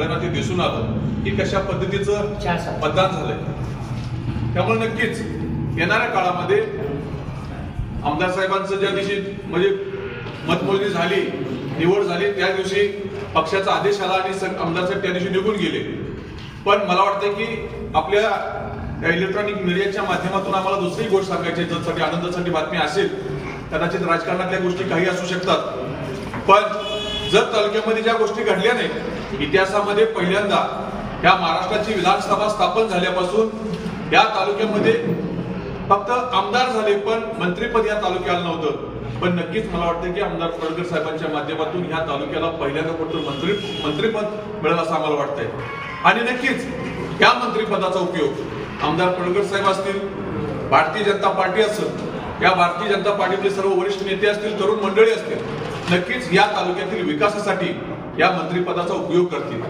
सगळ्यांना ते दिसून आलं की कशा पद्धतीचं मतदान झालंय. त्यामुळे नक्कीच येणाऱ्या काळामध्ये आमदार साहेबांचं ज्या दिवशी म्हणजे मतमोजणी झाली निवड झाली त्या दिवशी पक्षाचा आदेश आला आणि आमदार साहेब त्या दिवशी निघून गेले. पण मला वाटतं की आपल्या इलेक्ट्रॉनिक मीडियाच्या माध्यमातून आम्हाला दुसरी गोष्ट सांगायची ज्यासाठी आनंदासाठी बातमी असेल कदाचित राजकारणातल्या गोष्टी काही असू शकतात. पण जर तालुक्यामध्ये ज्या गोष्टी घडल्या नाही इतिहासामध्ये पहिल्यांदा या महाराष्ट्राची विधानसभा स्थापन झाल्यापासून या तालुक्यामध्ये फक्त आमदार झाले पण मंत्रीपद या तालुक्याला नव्हतं. पण नक्कीच मला वाटतं की आमदार फडकर साहेबांच्या माध्यमातून ह्या तालुक्याला पहिल्यांदा कुठं मंत्री मंत्रीपद मिळेल असं आम्हाला वाटतंय. आणि नक्कीच या मंत्रीपदाचा उपयोग आमदार फडकर साहेब असतील भारतीय जनता पार्टी असेल या भारतीय जनता पार्टीतले सर्व वरिष्ठ नेते असतील तरुण मंडळी असतील नक्कीच या तालुक्यातील विकासासाठी या मंत्रिपदाचा उपयोग करतील.